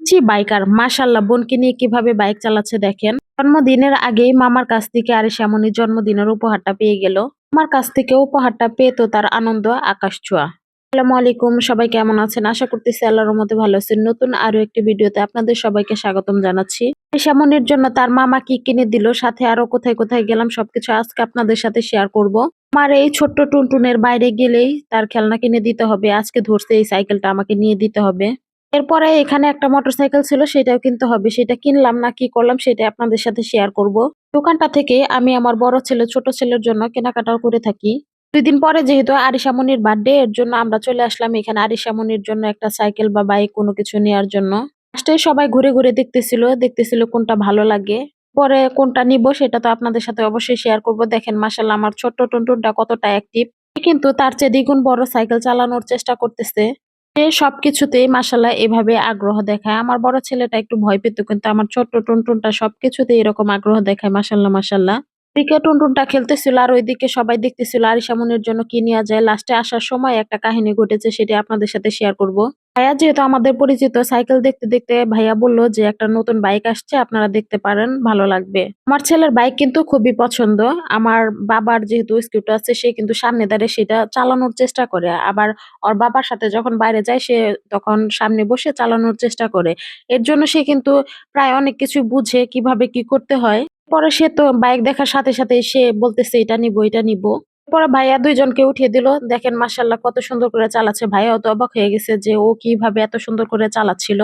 জি, biker. মাশাল্লাহ বোনকে নিয়ে কীভাবে বাইক চালাচ্ছে দেখেন। জন্মদিনের আগেই মামার কাছ থেকে আরে শ্যামনির জন্মদিনের উপহারটা পেয়ে গেল। আমার কাছ থেকে উপহারটা পেয়ে তো তার আনন্দ, আকাশ ছোঁয়া। আসসালামু আলাইকুম, সবাই কেমন আছেন? আশা করতেছি আল্লাহর মধ্যে ভালো আছেন। নতুন আরও একটি ভিডিওতে আপনাদের সবাইকে স্বাগতম জানাচ্ছি। শ্যামনির জন্য তার মামা কি কিনে দিল, সাথে আরও কোথায় কোথায় গেলাম, সবকিছু আজকে আপনাদের সাথে শেয়ার করব। আমার এই ছোট্ট টুনটুনের বাইরে গেলেই তার খেলনা কিনে দিতে হবে। আজকে ধরছে এই সাইকেলটা আমাকে নিয়ে দিতে হবে। এরপরে এখানে একটা মোটরসাইকেল ছিল, সেটাও কিনতে হবে। সেটা কিনলাম না, কি করলাম সেটা আপনাদের সাথে শেয়ার করব। দোকানটা থেকে আমি আমার বড় ছেলে, ছোট ছেলের জন্য কেনাকাটাও করে থাকি। দুই দিন পরে যেহেতু আরিশামনির বার্থডে এর জন্য আমরা চলে আসলাম এখানে আরিশামনির জন্য একটা সাইকেল বা বাইক কোনো কিছু নেওয়ার জন্য। ফার্স্টে সবাই ঘুরে ঘুরে দেখতেছিল দেখতেছিল কোনটা ভালো লাগে। পরে কোনটা নিব সেটা তো আপনাদের সাথে অবশ্যই শেয়ার করব। দেখেন মাসাল্লাহ আমার ছোট্ট টুনটুনটা কতটা অ্যাক্টিভ কিন্তু তার চেয়ে দ্বিগুণ বড় সাইকেল চালানোর চেষ্টা করতেছে। সে সবকিছুতেই মাসাল্লাহ এভাবে আগ্রহ দেখায়। আমার বড় ছেলেটা একটু ভয় পেত, কিন্তু আমার ছোট্ট টুনটুনটা সবকিছুতে এরকম আগ্রহ দেখায় মাসাল্লাহ মাসাল্লাহ এদিকে টুনটুনটা খেলতেছিল আর ওইদিকে সবাই দেখতেছিল আরিশামনির জন্য কি নেওয়া যায়। লাস্টে আসার সময় একটা কাহিনী ঘটেছে, সেটি আপনাদের সাথে শেয়ার করব। ভাইয়া, যেহেতু আমাদের পরিচিত সাইকেল দেখতে দেখতে ভাইয়া বলল যে একটা নতুন বাইক আসছে, আপনারা দেখতে পারেন, ভালো লাগবে। আমার ছেলের বাইক কিন্তু খুবই পছন্দ। আমার বাবার যেহেতু স্কুটার আছে, সে কিন্তু সামনে দাঁড়িয়ে সেটা চালানোর চেষ্টা করে। আবার ওর বাবার সাথে যখন বাইরে যায়, সে তখন সামনে বসে চালানোর চেষ্টা করে। এর জন্য সে কিন্তু প্রায় অনেক কিছু বুঝে কীভাবে কি করতে হয়। পরে সে তো বাইক দেখার সাথে সাথে সে বলতেছে, এটা নিব এটা নিব। পরে ভাইয়া দুইজনকে উঠিয়ে দিল। দেখেন মাসাল্লাহ কত সুন্দর করে চালাচ্ছে। ভাইয়াও তো অবাক হয়ে গেছে যে ও কীভাবে এত সুন্দর করে চালাচ্ছিল।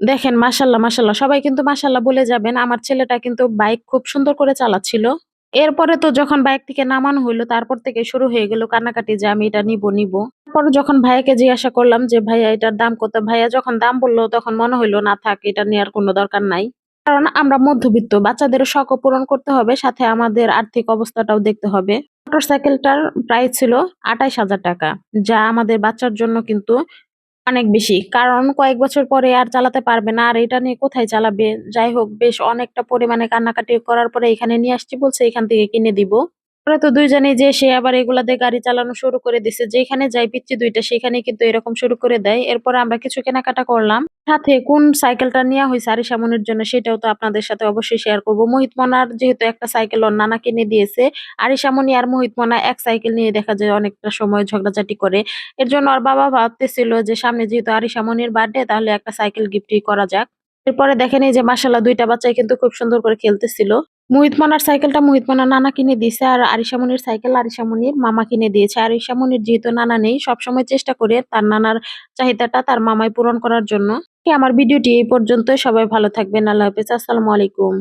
দেখেন মাসাল্লাহ মাসাল্লাহ সবাই কিন্তু মাসাল্লাহ বলে যাবেন, আমার ছেলেটা কিন্তু বাইক খুব সুন্দর করে চালাচ্ছিল। এরপরে তো যখন বাইক থেকে নামানো হইল, তারপর থেকে শুরু হয়ে গেল কান্নাকাটি যে আমি এটা নিব নিব। তারপর যখন ভাইয়াকে জিজ্ঞাসা করলাম যে, ভাইয়া, এটার দাম কত? ভাইয়া যখন দাম বলল, তখন মনে হইল, না, থাক, এটা নেওয়ার কোনো দরকার নাই। কারণ আমরা মধ্যবিত্ত, বাচ্চাদের শখ পূরণ করতে হবে, সাথে আমাদের আর্থিক অবস্থাটাও দেখতে হবে। মোটরসাইকেলটার প্রাইস ছিল আঠাইশ হাজার টাকা, যা আমাদের বাচ্চার জন্য কিন্তু অনেক বেশি। কারণ কয়েক বছর পরে আর চালাতে পারবে না, আর এটা নিয়ে কোথায় চালাবে? যাই হোক, বেশ অনেকটা পরিমাণে কান্নাকাটি করার পরে এখানে নিয়ে আসছি বলছে, এখান থেকে কিনে দিব। পরে তো দুইজনেই যে সে আবার এগুলা দিয়ে গাড়ি চালানো শুরু করে দিছে, যেখানে যাই পিচ্ছি দুইটা সেখানে কিন্তু এরকম শুরু করে দেয়। এরপরে আমরা কিছু কেনাকাটা করলাম। সাথে কোন সাইকেলটা নেওয়া হয়েছে আরিশা মনির জন্য সেটাও তো আপনাদের সাথে অবশ্যই শেয়ার করব। মোহিত মনার যেহেতু একটা সাইকেল ওর নানা কিনে দিয়েছে, আরিশা মনি আর মোহিত মনা এক সাইকেল নিয়ে দেখা যায় অনেকটা সময় ঝগড়াঝাটি করে। এর জন্য ওর বাবা ভাবতেছিল যে সামনে যেহেতু আরিশা মনির বার্থডে তাহলে একটা সাইকেল গিফটই করা যাক। এরপরে দেখেন এই যে মাসাল্লাহ দুইটা বাচ্চাই কিন্তু খুব সুন্দর করে খেলতেছিল। মোহিত মানার সাইকেলটা মোহিত মানা নানা কিনে দিয়েছে আর আরিসামনির সাইকেল আরিসামনির মামা কিনে দিয়েছে। আরিশামনির যেহেতু নানা নেই, সবসময় চেষ্টা করে তার নানার চাহিদাটা তার মামায় পূরণ করার জন্য। আমার ভিডিওটি এই পর্যন্ত সবাই ভালো থাকবেন, আল্লাহ হাফিজ, আসসালামু আলাইকুম।